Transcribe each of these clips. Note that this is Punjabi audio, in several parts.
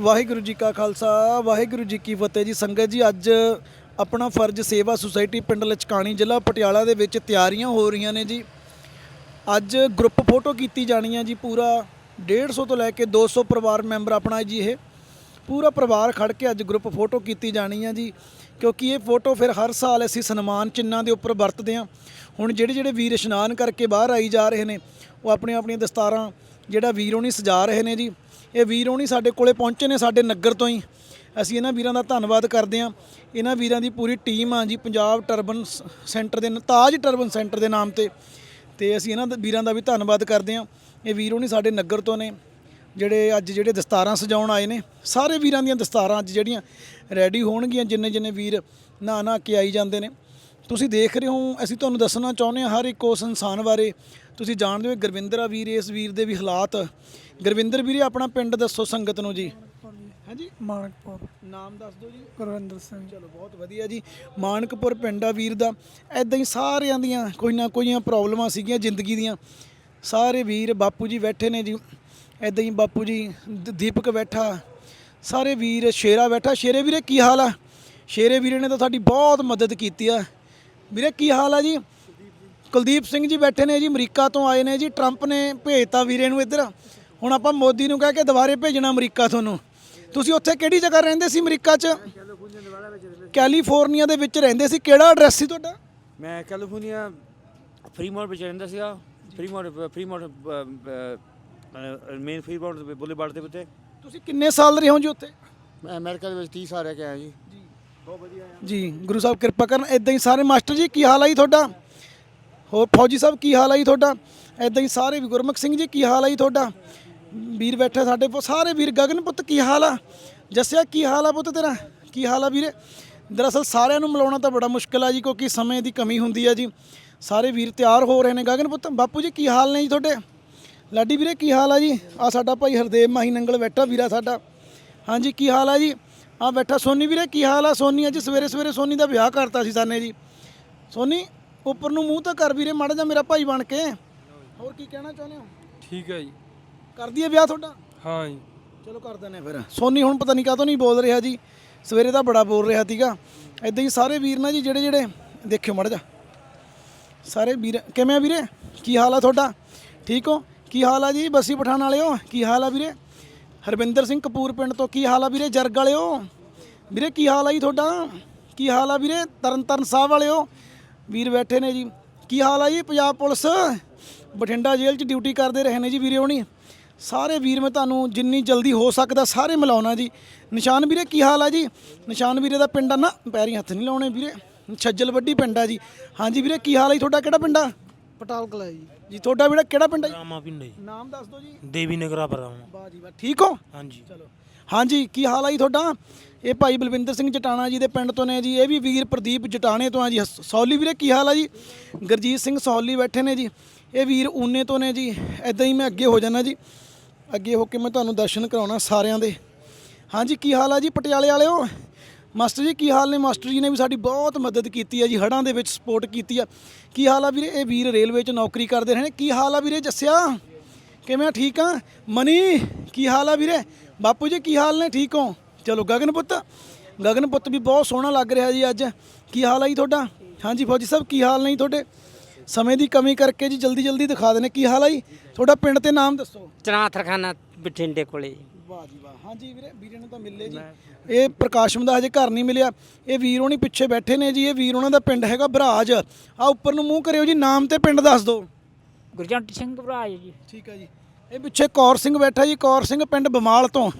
ਵਾਹਿਗੁਰੂ ਜੀ ਕਾ ਖਾਲਸਾ, ਵਾਹਿਗੁਰੂ ਜੀ ਕੀ ਫਤਿਹ ਜੀ। ਸੰਗਤ ਜੀ, ਅੱਜ ਆਪਣਾ ਫਰਜ਼ ਸੇਵਾ ਸੁਸਾਇਟੀ ਪਿੰਡ ਲਚਕਾਣੀ ਜ਼ਿਲ੍ਹਾ ਪਟਿਆਲਾ ਦੇ ਵਿੱਚ ਤਿਆਰੀਆਂ ਹੋ ਰਹੀਆਂ ਨੇ ਜੀ। ਅੱਜ ਗਰੁੱਪ ਫੋਟੋ ਕੀਤੀ ਜਾਣੀ ਹੈ ਜੀ, ਪੂਰਾ 150 ਤੋਂ ਲੈ ਕੇ 200 ਪਰਿਵਾਰ ਮੈਂਬਰ ਆਪਣਾ ਜੀ ਇਹ। ਪੂਰਾ ਪਰਿਵਾਰ ਖੜ ਕੇ ਅੱਜ ਗਰੁੱਪ ਫੋਟੋ ਕੀਤੀ ਜਾਣੀ ਹੈ ਜੀ, ਕਿਉਂਕਿ ਇਹ ਫੋਟੋ ਫਿਰ ਹਰ ਸਾਲ ਅਸੀਂ ਸਨਮਾਨ ਚਿੰਨਾਂ ਦੇ ਉੱਪਰ ਵਰਤਦੇ ਹਾਂ। ਹੁਣ ਜਿਹੜੇ ਜਿਹੜੇ ਵੀਰ ਇਸ਼ਨਾਨ ਕਰਕੇ ਬਾਹਰ ਆਈ ਜਾ ਰਹੇ ਨੇ, ਉਹ ਆਪਣੀਆਂ ਆਪਣੀਆਂ ਦਸਤਾਰਾਂ ਜਿਹੜਾ ਵੀਰ ਹੋਣੀ ਸਜਾ ਰਹੇ ਨੇ ਜੀ। ਇਹ ਵੀਰ ਹੋਣੀ ਸਾਡੇ ਕੋਲੇ ਪਹੁੰਚੇ ਨੇ ਸਾਡੇ ਨਗਰ ਤੋਂ ਹੀ। ਅਸੀਂ ਇਹਨਾਂ ਵੀਰਾਂ ਦਾ ਧੰਨਵਾਦ ਕਰਦੇ ਹਾਂ। ਇਹਨਾਂ ਵੀਰਾਂ ਦੀ ਪੂਰੀ ਟੀਮ ਆ ਜੀ, ਪੰਜਾਬ ਟਰਬਨ ਸੈਂਟਰ ਦੇ ਨ- ਤਾਜ ਟਰਬਨ ਸੈਂਟਰ ਦੇ ਨਾਮ ਤੇ। ਤੇ ਅਸੀਂ ਇਹਨਾਂ ਵੀਰਾਂ ਦਾ ਵੀ ਧੰਨਵਾਦ ਕਰਦੇ ਹਾਂ। ਇਹ ਵੀਰ ਹੋਣੀ ਸਾਡੇ ਨਗਰ ਤੋਂ ਨੇ, ਜਿਹੜੇ ਅੱਜ ਜਿਹੜੇ ਦਸਤਾਰਾਂ ਸਜਾਉਣ ਆਏ ਨੇ। ਸਾਰੇ ਵੀਰਾਂ ਦੀਆਂ ਦਸਤਾਰਾਂ ਅੱਜ ਜਿਹੜੀਆਂ ਰੈਡੀ ਹੋਣਗੀਆਂ ਜਿੰਨੇ ਜਿੰਨੇ ਵੀਰ ਨਹਾ ਨਹਾ ਕੇ ਆਈ ਜਾਂਦੇ ਨੇ। ਤੁਸੀਂ ਦੇਖ ਰਹੇ ਹੋ ਅਸੀਂ ਤੁਹਾਨੂੰ ਦੱਸਣਾ ਚਾਹੁੰਦੇ ਹਾਂ ਹਰ ਇੱਕ ਉਸ ਇਨਸਾਨ ਬਾਰੇ। ਤੁਸੀਂ ਜਾਣਦੇ ਹੋ ਗੁਰਵਿੰਦਰ ਆ ਵੀਰ ਇਸ ਵੀਰ ਦੇ ਵੀ ਹਾਲਾਤ। ਗੁਰਵਿੰਦਰ ਵੀਰੇ ਆਪਣਾ ਪਿੰਡ ਦੱਸੋ ਸੰਗਤ ਨੂੰ ਜੀ। ਹਾਂਜੀ ਮਾਨਕਪੁਰ। ਨਾਮ ਦੱਸ ਦਿਓ ਜੀ। ਗੁਰਵਿੰਦਰ ਸਿੰਘ। ਚਲੋ ਬਹੁਤ ਵਧੀਆ ਜੀ। ਮਾਨਕਪੁਰ ਪਿੰਡ ਆ ਵੀਰ ਦਾ। ਐਦਾਂ ਹੀ ਸਾਰਿਆਂ ਦੀਆਂ ਕੋਈ ਨਾ ਕੋਈਆਂ ਪ੍ਰੋਬਲਮਾਂ ਸੀਗੀਆਂ ਜ਼ਿੰਦਗੀ ਦੀਆਂ। ਸਾਰੇ ਵੀਰ ਬਾਪੂ ਜੀ ਬੈਠੇ ਨੇ ਜੀ। ਐਦਾਂ ਹੀ ਬਾਪੂ ਜੀ ਦੀਪਕ ਬੈਠਾ। ਸਾਰੇ ਵੀਰ ਸ਼ੇਰਾ ਬੈਠਾ। ਸ਼ੇਰੇ ਵੀਰੇ ਕੀ ਹਾਲ ਆ? ਸ਼ੇਰੇ ਵੀਰੇ ਨੇ ਤਾਂ ਸਾਡੀ ਬਹੁਤ ਮਦਦ ਕੀਤੀ ਆ। ਵੀਰੇ ਕੀ ਹਾਲ ਆ ਜੀ? ਕੁਲਦੀਪ ਸਿੰਘ ਜੀ ਬੈਠੇ ਨੇ ਜੀ ਅਮਰੀਕਾ ਤੋਂ ਆਏ ਨੇ ਜੀ ਟਰੰਪ ਨੇ ਭੇਜਤਾ ਵੀਰੇ ਨੂੰ ਇੱਧਰ। ਹੁਣ ਆਪਾਂ ਮੋਦੀ ਨੂੰ ਕਹਿ ਕੇ ਦੁਬਾਰੇ ਭੇਜਣਾ ਅਮਰੀਕਾ ਤੁਹਾਨੂੰ। ਤੁਸੀਂ ਉੱਥੇ ਕਿਹੜੀ ਜਗ੍ਹਾ ਰਹਿੰਦੇ ਸੀ ਅਮਰੀਕਾ 'ਚ? ਕੈਲੀਫੋਰਨੀਆ ਦੇ ਵਿੱਚ ਰਹਿੰਦੇ ਸੀ। ਕਿਹੜਾ ਐਡਰੈਸ ਸੀ ਤੁਹਾਡਾ? ਮੈਂ ਕੈਲੀਫੋਰਨੀਆ ਫਰੀਮੌਂਟ ਵਿੱਚ ਰਹਿੰਦਾ ਸੀਗਾ। Fremont Fremont main Fremont boulevard ਦੇ ਉੱਤੇ। ਤੁਸੀਂ ਕਿੰਨੇ ਸਾਲ ਰਹੇ ਹੋ ਜੀ ਉੱਥੇ? ਮੈਂ ਅਮਰੀਕਾ ਦੇ ਵਿੱਚ 30 ਸਾਲ ਰਹਿ ਕੇ ਆਇਆ ਜੀ। ਜੀ, ਗੁਰੂ ਸਾਹਿਬ ਕਿਰਪਾ ਕਰਨ ਇਦਾਂ ਹੀ ਸਾਰੇ ਮਾਸਟਰ ਜੀ, ਕੀ ਹਾਲ ਆ ਜੀ ਤੁਹਾਡਾ? ਹੋਰ ਫੌਜੀ ਸਾਹਿਬ, ਕੀ ਹਾਲ ਆ ਜੀ ਤੁਹਾਡਾ? ਇਦਾਂ ਹੀ ਸਾਰੇ ਵੀ ਗੁਰਮੁਖ ਸਿੰਘ ਜੀ, ਕੀ ਹਾਲ ਆ ਜੀ ਤੁਹਾਡਾ? ਵੀਰ ਬੈਠੇ ਸਾਡੇ ਕੋਲ ਸਾਰੇ ਵੀਰ ਗਗਨ ਪੁੱਤ, ਕੀ ਹਾਲ ਆ? ਜੱਸਿਆ, ਕੀ ਹਾਲ ਆ ਪੁੱਤ ਤੇਰਾ? ਕੀ ਹਾਲ ਆ ਵੀਰੇ? ਦਰਅਸਲ ਸਾਰਿਆਂ ਨੂੰ ਮਿਲਾਉਣਾ ਤਾਂ ਬੜਾ ਮੁਸ਼ਕਲ ਆ ਜੀ, ਕਿਉਂਕਿ ਸਮੇਂ ਦੀ ਕਮੀ ਹੁੰਦੀ ਆ ਜੀ। ਸਾਰੇ ਵੀਰ ਤਿਆਰ ਹੋ ਰਹੇ ਨੇ ਗਗਨ ਪੁੱਤ। ਬਾਪੂ ਜੀ, ਕੀ ਹਾਲ ਨੇ ਜੀ ਤੁਹਾਡੇ? ਲਾਡੀ ਵੀਰੇ, ਕੀ ਹਾਲ ਆ ਜੀ? ਆ ਸਾਡਾ ਭਾਈ ਹਰਦੇਵ ਮਾਹੀ ਨੰਗਲ ਬੈਠਾ, ਵੀਰਾ ਸਾਡਾ। ਹਾਂਜੀ, ਕੀ ਹਾਲ ਆ ਜੀ? ਆ ਬੈਠਾ ਸੋਨੀ ਵੀਰੇ ਕੀ ਹਾਲ ਆ? ਸੋਨੀ ਅੱਜ ਸਵੇਰੇ ਸਵੇਰੇ ਸੋਨੀ ਦਾ ਵਿਆਹ ਕਰਤਾ ਸੀ ਸਾਨੇ ਜੀ। ਸੋਨੀ ਉੱਪਰ ਨੂੰ ਮੂੰਹ ਤਾਂ ਕਰ ਵੀਰੇ ਮਾੜਾ ਜਾ ਮੇਰਾ ਭਾਈ ਬਣ ਕੇ। ਹੋਰ ਕੀ ਕਹਿਣਾ ਚਾਹੁੰਦੇ ਹੋ? ਠੀਕ ਹੈ ਜੀ। ਕਰ ਦਈਏ ਵਿਆਹ ਤੁਹਾਡਾ? ਹਾਂ ਜੀ। ਚਲੋ ਕਰ ਦਿੰਦੇ ਫਿਰ। ਸੋਨੀ ਹੁਣ ਪਤਾ ਨਹੀਂ ਕਾਹਤੋਂ ਨਹੀਂ ਬੋਲ ਰਿਹਾ ਜੀ। ਸਵੇਰੇ ਤਾਂ ਬੜਾ ਬੋਲ ਰਿਹਾ ਸੀਗਾ। ਐਦਾਂ ਹੀ ਸਾਰੇ ਵੀਰ ਨਾ ਜੀ ਜਿਹੜੇ ਜਿਹੜੇ ਦੇਖਿਓ ਮਾੜਾ ਜਾ ਸਾਰੇ ਵੀਰ ਕਿਵੇਂ ਆ ਵੀਰੇ? ਕੀ ਹਾਲ ਆ ਤੁਹਾਡਾ? ਠੀਕ ਹੋ? ਕੀ ਹਾਲ ਆ ਜੀ? ਬਸੀ ਪਠਾਣ ਵਾਲਿਓ ਕੀ ਹਾਲ ਆ ਵੀਰੇ? ਹਰਵਿੰਦਰ ਸਿੰਘ ਕਪੂਰ ਪਿੰਡ ਤੋਂ ਕੀ ਹਾਲ ਆ ਵੀਰੇ, ਜਰਗ ਵਾਲਿਓ? ਵੀਰੇ, ਕੀ ਹਾਲ ਆ ਜੀ ਤੁਹਾਡਾ? ਕੀ ਹਾਲ ਆ ਵੀਰੇ, ਤਰਨਤਰਨ ਸਾਹਿਬ ਵਾਲਿਓ? ਵੀਰ ਬੈਠੇ ਨੇ ਜੀ। ਕੀ ਹਾਲ ਆ ਜੀ ਪੰਜਾਬ ਪੁਲਿਸ? ਬਠਿੰਡਾ ਜੇਲ੍ਹ 'ਚ ਡਿਊਟੀ ਕਰਦੇ ਰਹੇ ਨੇ ਜੀ ਵੀਰੇ ਹੋਣੀ। ਸਾਰੇ ਵੀਰ, ਮੈਂ ਤੁਹਾਨੂੰ ਜਿੰਨੀ ਜਲਦੀ ਹੋ ਸਕਦਾ ਸਾਰੇ ਮਿਲਾਉਣਾ ਜੀ। ਨਿਸ਼ਾਨ ਵੀਰੇ, ਕੀ ਹਾਲ ਆ ਜੀ? ਨਿਸ਼ਾਨ ਵੀਰੇ ਦਾ ਪਿੰਡ ਆ ਨਾ, ਪੈਰੀ ਹੱਥ ਨਹੀਂ ਲਾਉਣੇ ਵੀਰੇ। ਛੱਜਲ ਵੱਡੀ ਪਿੰਡ ਆ ਜੀ। ਹਾਂਜੀ ਵੀਰੇ, ਕੀ ਹਾਲ ਆ ਜੀ ਤੁਹਾਡਾ? ਕਿਹੜਾ ਪਿੰਡ ਆ? ਪਟਾਲ ਕਲਾ ਜੀ। ਜੀ ਤੁਹਾਡਾ ਵੀਰੇ ਕਿਹੜਾ ਪਿੰਡ ਆ ਜੀ? ਰਾਮਾ ਪਿੰਡ ਜੀ। ਨਾਮ ਦੱਸ ਦਿਓ ਜੀ। ਦੇਵੀ ਨਗਰਾ ਪਰਾਵਾਂ ਵਾਹ ਜੀ ਵਾਹ ਠੀਕ ਹੋ? ਹਾਂਜੀ। ਚਲੋ। ਹਾਂਜੀ ਕੀ ਹਾਲ ਆ ਜੀ ਤੁਹਾਡਾ? ਇਹ ਭਾਈ ਬਲਵਿੰਦਰ ਸਿੰਘ ਜਟਾਣਾ ਜੀ ਦੇ ਪਿੰਡ ਤੋਂ ਨੇ ਜੀ। ਇਹ ਵੀ ਵੀਰ ਪ੍ਰਦੀਪ ਜਟਾਣੇ ਤੋਂ ਆ ਜੀ। ਹਸ- ਸੌਲੀ ਵੀਰੇ ਕੀ ਹਾਲ ਆ ਜੀ? ਗੁਰਜੀਤ ਸਿੰਘ ਸੌਲੀ ਬੈਠੇ ਨੇ ਜੀ। ਇਹ ਵੀਰ ਊਨੇ ਤੋਂ ਨੇ ਜੀ। ਐਦਾਂ ਹੀ ਮੈਂ ਅੱਗੇ ਹੋ ਜਾਣਾ ਜੀ। ਅੱਗੇ ਹੋ ਕੇ ਮੈਂ ਤੁਹਾਨੂੰ ਦਰਸ਼ਨ ਕਰਾਉਣਾ ਸਾਰਿਆਂ ਦੇ। ਹਾਂਜੀ ਕੀ ਹਾਲ ਆ ਜੀ ਪਟਿਆਲੇ ਵਾਲਿਓ? ਮਾਸਟਰ ਜੀ, ਕੀ ਹਾਲ ਨੇ? ਮਾਸਟਰ ਜੀ ਨੇ ਵੀ ਸਾਡੀ ਬਹੁਤ ਮਦਦ ਕੀਤੀ ਹੈ ਜੀ, ਹੜ੍ਹਾਂ ਦੇ ਵਿੱਚ ਸਪੋਰਟ ਕੀਤੀ ਆ। ਕੀ ਹਾਲ ਆ ਵੀਰੇ? ਇਹ ਵੀਰ ਰੇਲਵੇ 'ਚ ਨੌਕਰੀ ਕਰਦੇ ਰਹੇ ਨੇ। ਕੀ ਹਾਲ ਆ ਵੀਰੇ? ਜੱਸਿਆ, ਕਿਵੇਂ ਆ? ਠੀਕ ਆ? ਮਨੀ, ਕੀ ਹਾਲ ਆ ਵੀਰੇ? ਬਾਪੂ ਜੀ, ਕੀ ਹਾਲ ਨੇ? ਠੀਕ ਹੋ? ਚਲੋ, ਗਗਨ ਪੁੱਤ। ਗਗਨ ਪੁੱਤ ਵੀ ਬਹੁਤ ਸੋਹਣਾ ਲੱਗ ਰਿਹਾ ਜੀ ਅੱਜ। ਕੀ ਹਾਲ ਆ ਜੀ ਤੁਹਾਡਾ? ਹਾਂਜੀ ਫੌਜੀ ਸਾਹਿਬ, ਕੀ ਹਾਲ ਨੇ ਜੀ ਤੁਹਾਡੇ? ਸਮੇਂ ਦੀ ਕਮੀ ਕਰਕੇ ਜੀ ਜਲਦੀ ਜਲਦੀ ਦਿਖਾ ਦੇਣੇ। ਕੀ ਹਾਲ ਆ ਜੀ? ਤੁਹਾਡਾ ਪਿੰਡ ਤੇ ਨਾਮ ਦੱਸੋ। ਚਨਾਥਰਖਾਨਾ ਬਠਿੰਡੇ ਕੋਲੇ। ਵਾਹ ਜੀ ਵਾਹ। ਹਾਂਜੀ ਵੀਰੇ ਵੀਰੇ ਨੂੰ ਤਾਂ ਮਿਲੇ ਜੀ। ਇਹ ਪ੍ਰਕਾਸ਼ਮ ਦਾ ਹਜੇ ਘਰ ਨਹੀਂ ਮਿਲਿਆ। ਇਹ ਵੀਰ ਹੋਣੀ ਪਿੱਛੇ ਬੈਠੇ ਨੇ ਜੀ। ਇਹ ਵੀਰ ਉਹਨਾਂ ਦਾ ਪਿੰਡ ਹੈਗਾ ਬਰਾਜ। ਆ ਉੱਪਰ ਨੂੰ ਮੂੰਹ ਕਰਿਓ ਜੀ ਨਾਮ ਤੇ ਪਿੰਡ ਦੱਸ ਦਿਓ। ਗੁਰਜੰਟ ਸਿੰਘ ਭਰਾਜ ਜੀ। ਠੀਕ ਹੈ ਜੀ। ਇਹ ਪਿੱਛੇ ਕੌਰ ਸਿੰਘ ਬੈਠਾ ਜੀ। ਕੌਰ ਸਿੰਘ ਪਿੰਡ ਬਮਾਲ ਤੋਂ।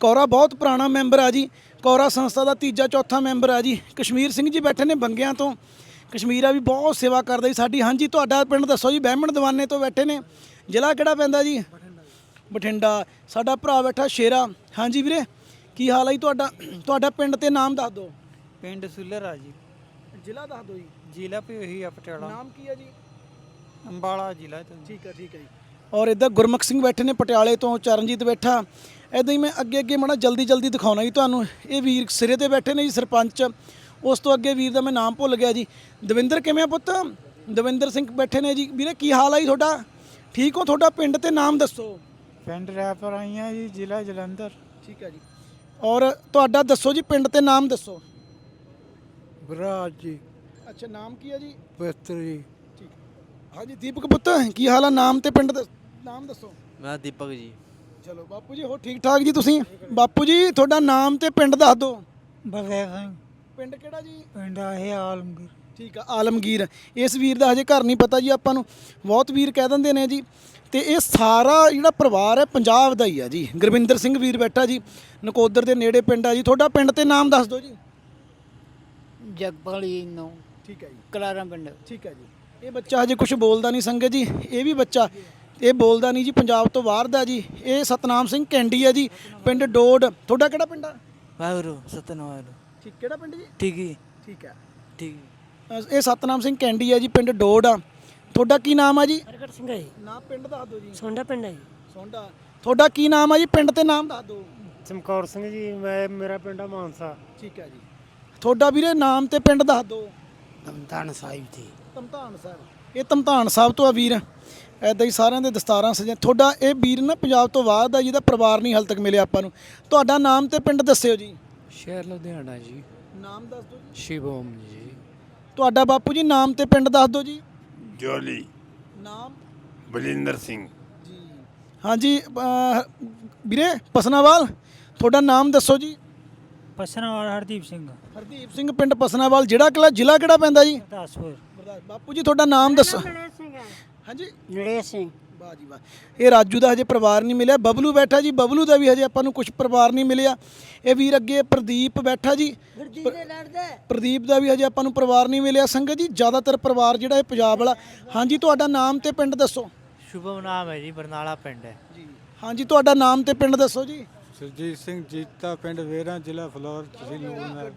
ਕੌਰਾ ਬਹੁਤ ਪੁਰਾਣਾ ਮੈਂਬਰ ਆ ਜੀ। ਕੌਰਾ ਸੰਸਥਾ ਦਾ ਤੀਜਾ ਚੌਥਾ ਮੈਂਬਰ ਆ ਜੀ। ਕਸ਼ਮੀਰ ਸਿੰਘ ਜੀ ਬੈਠੇ ਨੇ ਬੰਗਿਆਂ ਤੋਂ। ਕਸ਼ਮੀਰਾ ਵੀ ਬਹੁਤ ਸੇਵਾ ਕਰਦਾ ਜੀ ਸਾਡੀ। ਹਾਂਜੀ ਤੁਹਾਡਾ ਪਿੰਡ ਦੱਸੋ ਜੀ। ਬਹਿਮਣ ਦੀਵਾਨੇ ਤੋਂ ਬੈਠੇ ਨੇ। ਜ਼ਿਲ੍ਹਾ ਕਿਹੜਾ ਪੈਂਦਾ ਜੀ? ਬਠਿੰਡਾ ਸਾਡਾ ਭਰਾ ਬੈਠਾ ਸ਼ੇਰਾ। ਹਾਂਜੀ ਵੀਰੇ ਕੀ ਹਾਲ ਹੈ ਜੀ ਤੁਹਾਡਾ? ਤੁਹਾਡਾ ਪਿੰਡ ਤੇ ਨਾਮ ਦੱਸ ਦਿਓ। ਪਿੰਡ ਸੁਲਰ ਆ ਜੀ। ਜ਼ਿਲ੍ਹਾ ਦੱਸ ਦਿਓ ਜੀ। ਜ਼ਿਲ੍ਹਾ ਵੀ ਉਹੀ ਆ ਪਟਿਆਲਾ। ਨਾਮ ਕੀ ਹੈ ਜੀ? ਅੰਬਾਲਾ ਜ਼ਿਲ੍ਹਾ ਤੋਂ ਠੀਕ ਹੈ ਠੀਕ ਹੈ ਜੀ। ਔਰ ਇਦਾਂ ਗੁਰਮੁਖ ਸਿੰਘ ਬੈਠੇ ਨੇ ਪਟਿਆਲੇ ਤੋਂ ਚਰਨਜੀਤ ਬੈਠਾ। ਇਦਾਂ ਹੀ ਮੈਂ ਅੱਗੇ ਅੱਗੇ ਮਾੜਾ ਜਲਦੀ ਜਲਦੀ ਦਿਖਾਉਣਾ ਜੀ ਤੁਹਾਨੂੰ। ਇਹ ਵੀਰ ਸਿਰੇ ਤੇ ਬੈਠੇ ਨੇ ਜੀ ਸਰਪੰਚ। ਉਸ ਤੋਂ ਅੱਗੇ ਵੀਰ ਦਾ ਮੈਂ ਨਾਮ ਭੁੱਲ ਗਿਆ ਜੀ। ਦਵਿੰਦਰ ਕਿਵੇਂ ਆ ਪੁੱਤ? ਦਵਿੰਦਰ ਸਿੰਘ ਬੈਠੇ ਨੇ ਜੀ। ਵੀਰੇ ਕੀ ਹਾਲ ਆ ਜੀ ਤੁਹਾਡਾ? ਠੀਕ ਹੋ? ਤੁਹਾਡਾ ਪਿੰਡ ਤੇ ਨਾਮ ਦੱਸੋ। ਪਿੰਡ ਰੈਪਰ ਆਈਆਂ ਜੀ ਜ਼ਿਲ੍ਹਾ ਜਲੰਧਰ। ਠੀਕ ਹੈ ਜੀ। ਔਰ ਤੁਹਾਡਾ ਦੱਸੋ ਜੀ ਪਿੰਡ ਤੇ ਨਾਮ ਦੱਸੋ। ਬਰਾਜ ਜੀ। ਅੱਛਾ ਨਾਮ ਕੀ ਹੈ ਜੀ? ਬਿਸਤਰ ਜੀ। ਠੀਕ। ਹਾਂਜੀ ਦੀਪਕ ਪੁੱਤ ਕੀ ਹਾਲ ਆ? ਨਾਮ ਤੇ ਪਿੰਡ ਦੱਸ- ਨਾਮ ਦੱਸੋ। ਮੈਂ ਦੀਪਕ ਜੀ। ਚਲੋ ਬਾਪੂ ਜੀ ਹੋ ਠੀਕ ਠਾਕ ਜੀ ਤੁਸੀਂ? ਬਾਪੂ ਜੀ ਤੁਹਾਡਾ ਨਾਮ ਤੇ ਪਿੰਡ ਦੱਸ ਦਿਓ। ਬਲਦੇਵ ਸਿੰਘ। ਪਿੰਡ ਕਿਹੜਾ ਜੀ? ਪਿੰਡ ਆਹੇ ਆਲਮਗੀਰ। ਠੀਕ ਆ ਆਲਮਗੀਰ। ਇਸ ਵੀਰ ਦਾ ਹਜੇ ਘਰ ਨਹੀਂ ਪਤਾ ਜੀ ਆਪਾਂ ਨੂੰ ਬਹੁਤ ਵੀਰ ਕਹਿ ਦਿੰਦੇ ਨੇ ਜੀ। ਤੇ ਇਹ ਸਾਰਾ ਜਿਹੜਾ ਪਰਿਵਾਰ ਹੈ ਪੰਜਾਬ ਦਾ ਹੀ ਆ ਜੀ। ਗੁਰਵਿੰਦਰ ਸਿੰਘ ਵੀਰ ਬੈਠਾ ਜੀ ਨਕੋਦਰ ਦੇ ਨੇੜੇ ਪਿੰਡ ਆ ਜੀ। ਤੁਹਾਡਾ ਪਿੰਡ ਤੇ ਨਾਮ ਦੱਸ ਦਿਓ ਜੀ। ਜਗਪਾਲੀ ਨੋ। ਠੀਕ ਹੈ ਜੀ। ਕਲਾਰਾਂ ਪਿੰਡ। ਠੀਕ ਹੈ ਜੀ। ਇਹ ਬੱਚਾ ਹਜੇ ਕੁਝ ਬੋਲਦਾ ਨਹੀਂ ਸੰਗਤ ਜੀ। ਇਹ ਵੀ ਬੱਚਾ ਇਹ ਬੋਲਦਾ ਨਹੀਂ ਜੀ ਪੰਜਾਬ ਤੋਂ ਬਾਹਰ ਦਾ ਜੀ। ਇਹ ਸਤਨਾਮ ਸਿੰਘ ਕੈਂਡੀ ਹੈ ਜੀ ਪਿੰਡ ਡੋਡ। ਤੁਹਾਡਾ ਕਿਹੜਾ ਪਿੰਡ ਆ? ਵਾਹਿਗੁਰੂ ਸਤਨਾਮ ਵਾਹਿਗੁਰੂ। ਠੀਕ ਕਿਹੜਾ ਪਿੰਡ ਜੀ? ਠੀਕ। ਜੀ ਠੀਕ ਹੈ ਠੀਕ। ਇਹ ਸਤਨਾਮ ਸਿੰਘ ਕੈਂਡੀ ਹੈ ਜੀ ਪਿੰਡ ਡੋਡ ਆ। ਤੁਹਾਡਾ ਕੀ ਨਾਮ ਆ ਜੀ? ਪ੍ਰਗਟ ਸਿੰਘ ਹੈ ਜੀ। ਨਾਮ ਪਿੰਡ ਦੱਸ ਦਿਓ ਜੀ। ਸੋਂਡਾ ਪਿੰਡ ਹੈ ਜੀ। ਸੋਂਡਾ। ਤੁਹਾਡਾ ਕੀ ਨਾਮ ਆ ਜੀ? ਪਿੰਡ ਤੇ ਨਾਮ ਦੱਸ ਦਿਓ। ਚਮਕੌਰ ਸਿੰਘ ਜੀ ਮੈਂ ਮੇਰਾ ਪਿੰਡ ਆ ਮਾਨਸਾ। ਠੀਕ ਹੈ ਜੀ। ਤੁਹਾਡਾ ਵੀਰੇ ਨਾਮ ਤੇ ਪਿੰਡ ਦੱਸ ਦਿਓ। ਤਮਤਾਨ ਸਾਹਿਬ ਜੀ। ਤਮਤਾਨ ਸਾਹਿਬ। ਇਹ ਤਮਤਾਨ ਸਾਹਿਬ ਤੋਂ ਆ ਵੀਰ। ਐਦਾਂ ਹੀ ਸਾਰਿਆਂ ਦੇ ਦਸਤਾਰਾਂ ਸਜਾ ਤੁਹਾਡਾ ਇਹ ਵੀਰ ਨਾ ਪੰਜਾਬ ਤੋਂ ਬਾਅਦ ਦਾ ਜਿਹਦਾ ਪਰਿਵਾਰ ਨਹੀਂ ਹਾਲ ਤੱਕ ਮਿਲਿਆ ਆਪਾਂ ਨੂੰ। ਤੁਹਾਡਾ ਨਾਮ ਤੇ ਪਿੰਡ ਦੱਸਿਓ ਜੀ। ਸ਼ਹਿਰ ਲੁਧਿਆਣਾ ਜੀ। ਨਾਮ ਦੱਸ ਦਿਓ ਜੀ। ਸ਼ਿਵਮ ਜੀ। ਤੁਹਾਡਾ ਬਾਪੂ ਜੀ ਨਾਮ ਤੇ ਪਿੰਡ ਦੱਸ ਦਿਓ ਜੀ। ਜੋਲੀ। ਨਾਮ? ਬਲਿੰਦਰ ਸਿੰਘ। ਜੀ। ਹਾਂਜੀ ਅਹ, ਵੀਰੇ ਪਸਨਾਵਾਲ ਤੁਹਾਡਾ ਨਾਮ ਦੱਸੋ ਜੀ। ਪਸਨਾਵਾਲ ਹਰਦੀਪ ਸਿੰਘ। ਹਰਦੀਪ ਸਿੰਘ ਪਿੰਡ ਪਸਨਾਵਾਲ ਜਿਹੜਾ ਕਿਲਾ ਜ਼ਿਲ੍ਹਾ ਕਿਹੜਾ ਪੈਂਦਾ ਜੀ? ਦਾਸਪੁਰ ਬਾਪੂ ਜੀ ਤੁਹਾਡਾ ਨਾਮ ਦੱਸੋ। ਹਾਂਜੀ। ਨੜੇ ਸਿੰਘ। ਵਾਹ ਜੀ ਵਾਹ ਇਹ ਰਾਜੂ ਦਾ ਹਜੇ ਪਰਿਵਾਰ ਨਹੀਂ ਮਿਲਿਆ। ਬਬਲੂ ਬੈਠਾ ਜੀ। ਬਬਲੂ ਦਾ ਵੀ ਹਜੇ ਆਪਾਂ ਨੂੰ ਕੁਝ ਪਰਿਵਾਰ ਨਹੀਂ ਮਿਲਿਆ। ਇਹ ਵੀਰ ਅੱਗੇ ਪ੍ਰਦੀਪ ਬੈਠਾ ਜੀ। ਪ੍ਰਦੀਪ ਦਾ ਵੀ ਹਜੇ ਆਪਾਂ ਨੂੰ ਪਰਿਵਾਰ ਨਹੀਂ ਮਿਲਿਆ। ਸੰਗਤ ਜੀ ਜ਼ਿਆਦਾਤਰ ਪਰਿਵਾਰ ਜਿਹੜਾ ਇਹ ਪੰਜਾਬ ਵਾਲਾ। ਹਾਂਜੀ ਤੁਹਾਡਾ ਨਾਮ ਤੇ ਪਿੰਡ ਦੱਸੋ। ਸ਼ੁਭਮ ਨਾਮ ਹੈ ਜੀ ਬਰਨਾਲਾ ਪਿੰਡ ਹੈ। ਜੀ। ਹਾਂਜੀ ਤੁਹਾਡਾ ਨਾਮ ਤੇ ਪਿੰਡ ਦੱਸੋ ਜੀ। ਸੁਰਜੀਤ ਸਿੰਘ ਜੀਤਾ ਪਿੰਡ ਵੇਰਾ ਜ਼ਿਲ੍ਹਾ ਫਲੋਰ ਤਹਿਸੀਲ ਨੂਰਮਹਿਲ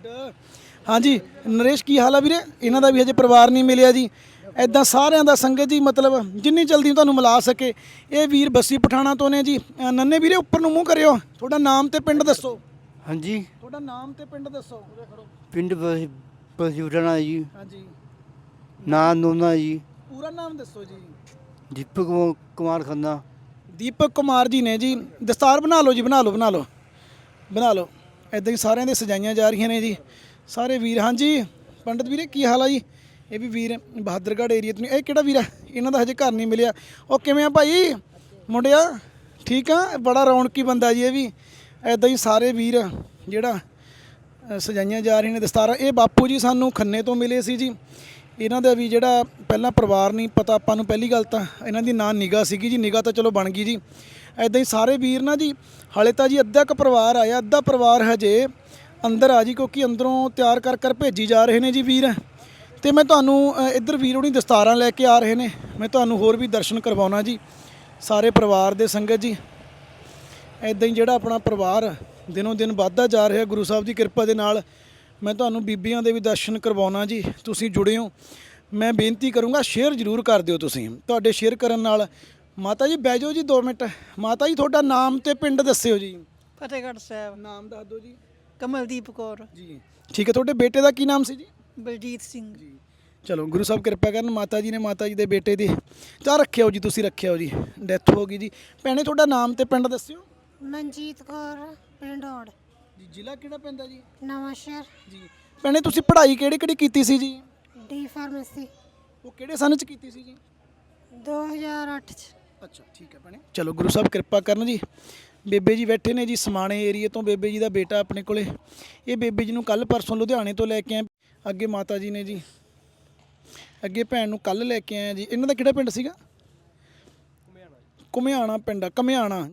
ਹਾਂਜੀ ਨਰੇਸ਼ ਕੀ ਹਾਲ ਆ ਵੀਰੇ? ਇਹਨਾਂ ਦਾ ਵੀ ਹਜੇ ਪਰਿਵਾਰ ਨਹੀਂ ਮਿਲਿਆ ਜੀ। ਐਦਾਂ ਸਾਰਿਆਂ ਦਾ ਸੰਗਤ ਜੀ ਮਤਲਬ ਜਿੰਨੀ ਜਲਦੀ ਤੁਹਾਨੂੰ ਮਿਲਾ ਸਕੇ ਇਹ ਵੀਰ ਬੱਸੀ ਪਠਾਣਾ ਤੋਂ ਨੇ ਜੀ। ਅ, ਨੰਨੇ ਵੀਰੇ ਉੱਪਰ ਨੂੰ ਮੂੰਹ ਕਰਿਓ। ਤੁਹਾਡਾ ਨਾਮ ਤੇ ਪਿੰਡ ਦੱਸੋ। ਹਾਂਜੀ। ਤੁਹਾਡਾ ਨਾਮ ਤੇ ਪਿੰਡ ਦੱਸੋ। ਪਿੰਡ ਪਸੂਰਣਾ ਜੀ। ਹਾਂਜੀ। ਨਾਂ ਨੋਨਾ ਜੀ। ਪੂਰਾ ਨਾਮ ਦੱਸੋ ਜੀ। ਦੀਪਕ ਕੁਮਾਰ ਖੰਨਾ। ਦੀਪਕ ਕੁਮਾਰ ਜੀ ਨੇ ਜੀ। ਦਸਤਾਰ ਬਣਾ ਲਓ ਜੀ ਬਣਾ ਲਓ ਬਣਾ ਲਓ। ਬਣਾ ਲਓ। ਐਦਾਂ ਹੀ ਸਾਰਿਆਂ ਦੇ ਸਜਾਈਆਂ ਜਾ ਰਹੀਆਂ ਨੇ ਜੀ। ਸਾਰੇ ਵੀਰ, ਹਾਂਜੀ। ਪੰਡਤ ਵੀਰੇ, ਕੀ ਹਾਲ ਆ ਜੀ? ਇਹ ਵੀ ਵੀਰ, ਬਹਾਦਰਗੜ੍ਹ ਏਰੀਆ ਤੋਂ ਨੇ। ਇਹ ਕਿਹੜਾ ਵੀਰ ਆ? ਇਹਨਾਂ ਦਾ ਹਜੇ ਘਰ ਨਹੀਂ ਮਿਲਿਆ। ਉਹ ਕਿਵੇਂ ਆ ਭਾਈ? ਮੁੰਡਿਆ, ਠੀਕ ਆ? ਬੜਾ ਰੌਣਕੀ ਬੰਦਾ ਜੀ ਇਹ ਵੀ। ਐਦਾਂ ਹੀ ਸਾਰੇ ਵੀਰ, ਜਿਹੜਾ ਸਜਾਈਆਂ ਜਾ ਰਹੀਆਂ ਨੇ ਦਸਤਾਰਾਂ। ਇਹ ਬਾਪੂ ਜੀ ਸਾਨੂੰ ਖੰਨੇ ਤੋਂ ਮਿਲੇ ਸੀ ਜੀ। ਇਹਨਾਂ ਦਾ ਵੀ ਜਿਹੜਾ ਪਹਿਲਾਂ ਪਰਿਵਾਰ ਨਹੀਂ, ਪਤਾ ਆਪਾਂ ਨੂੰ ਪਹਿਲੀ ਗੱਲ ਤਾਂ ਇਹਨਾਂ ਦੀ ਨਾਂ ਨਿਗਾ ਸੀਗੀ ਜੀ। ਨਿਗਾ ਤਾਂ ਚਲੋ ਬਣ ਗਈ ਜੀ। ਐਦਾਂ ਹੀ ਸਾਰੇ ਵੀਰ ਨਾ ਜੀ, ਹਾਲੇ ਤਾਂ ਜੀ ਅੱਧਾ ਕੁ ਪਰਿਵਾਰ ਆਇਆ, ਅੱਧਾ ਪਰਿਵਾਰ ਹਜੇ ਅੰਦਰ ਆ ਜੀ ਕਿਉਂਕਿ ਅੰਦਰੋਂ ਤਿਆਰ ਕਰ ਕਰ ਭੇਜੀ ਜਾ ਰਹੇ ਨੇ ਜੀ ਵੀਰ। ਤੇ ਮੈਂ ਤੁਹਾਨੂੰ ਇੱਧਰ ਵੀਰ ਹੁਣੀ ਦਸਤਾਰਾਂ ਲੈ ਕੇ ਆ ਰਹੇ ਨੇ। ਮੈਂ ਤੁਹਾਨੂੰ ਹੋਰ ਵੀ ਦਰਸ਼ਨ ਕਰਵਾਉਣਾ ਜੀ। ਸਾਰੇ ਪਰਿਵਾਰ ਦੇ ਸੰਗਤ ਜੀ। ਐਦਾਂ ਹੀ ਜਿਹੜਾ ਆਪਣਾ ਪਰਿਵਾਰ ਦਿਨੋਂ ਦਿਨ ਵੱਧਦਾ ਜਾ ਰਿਹਾ ਗੁਰੂ ਸਾਹਿਬ ਦੀ ਕਿਰਪਾ ਦੇ ਨਾਲ ਮੈਂ ਤੁਹਾਨੂੰ ਬੀਬੀਆਂ ਦੇ ਵੀ ਦਰਸ਼ਨ ਕਰਵਾਉਣਾ ਜੀ। ਤੁਸੀਂ ਜੁੜੇ ਹੋ। ਮੈਂ ਬੇਨਤੀ ਕਰੂੰਗਾ ਸ਼ੇਅਰ ਜ਼ਰੂਰ ਕਰ ਦਿਓ ਤੁਸੀਂ। ਤੁਹਾਡੇ ਸ਼ੇਅਰ ਕਰਨ ਨਾਲ ਮਾਤਾ ਜੀ ਬਹਿ ਜਾਓ ਜੀ 2 ਮਿੰਟ। ਮਾਤਾ ਜੀ ਤੁਹਾਡਾ ਨਾਮ ਤੇ ਪਿੰਡ ਦੱਸਿਓ ਜੀ। ਫਤਿਹਗੜ੍ਹ ਸਾਹਿਬ। ਨਾਮ ਦੱਸ ਦਿਓ ਜੀ। ਕਮਲਦੀਪ ਕੌਰ। ਜੀ। ਠੀਕ ਹੈ ਤੁਹਾਡੇ ਬੇਟੇ ਦਾ ਕੀ ਨਾਮ ਸੀ ਜੀ? ਬਲਜੀਤ ਸਿੰਘ। ਜੀ। ਚਲੋ ਗੁਰੂ ਸਾਹਿਬ ਕਿਰਪਾ ਕਰਨ ਮਾਤਾ ਜੀ ਨੇ ਮਾਤਾ ਜੀ ਦੇ ਬੇਟੇ ਦੀ ਚਾਹ ਰੱਖਿਓ ਜੀ ਤੁਸੀਂ ਰੱਖਿਓ ਜੀ ਡੈਥ ਹੋ ਗਈ ਜੀ। ਭੈਣੇ ਤੁਹਾਡਾ ਨਾਮ ਤੇ ਪਿੰਡ ਦੱਸਿਓ। ਮਨਜੀਤ ਕੌਰ ਪਿੰਡੋੜ ਜੀ ਜ਼ਿਲ੍ਹਾ ਕਿਹੜਾ ਪੈਂਦਾ ਜੀ? ਨਵਾਂ ਸ਼ਹਿਰ। ਜੀ। ਭੈਣੇ ਤੁਸੀਂ ਪੜ੍ਹਾਈ ਕਿਹੜੀ ਕਿਹੜੀ ਕੀਤੀ ਸੀ ਜੀ? D pharmacy. ਉਹ ਕਿਹੜੇ ਸਨ ਚ ਕੀਤੀ ਸੀ ਜੀ? 2008 ਚ। ਅੱਛਾ ਠੀਕ ਹੈ ਭੈਣੇ। ਚਲੋ ਗੁਰੂ ਸਾਹਿਬ ਕਿਰਪਾ ਕਰਨ ਜੀ। ਬੇਬੇ ਜੀ ਬੈਠੇ ਨੇ ਜੀ ਸਮਾਣੇ ਏਰੀਏ ਤੋਂ ਬੇਬੇ ਜੀ ਦਾ ਬੇਟਾ ਆਪਣੇ ਕੋਲੇ। ਇਹ ਬੇਬੇ ਜੀ ਨੂੰ ਕੱਲ ਪਰਸੋਂ ਲੁਧਿਆਣੇ ਤੋਂ ਲੈ ਕੇ ਆਏ। ਅੱਗੇ ਮਾਤਾ ਜੀ ਨੇ ਜੀ। ਅੱਗੇ ਭੈਣ ਨੂੰ ਕੱਲ ਲੈ ਕੇ ਆਏ ਜੀ। ਇਹਨਾਂ ਦਾ ਕਿਹੜਾ ਪਿੰਡ ਸੀਗਾ? ਕੁਮਿਆਣਾ ਪਿੰਡ ਆ, ਕਮਿਆਣਾ।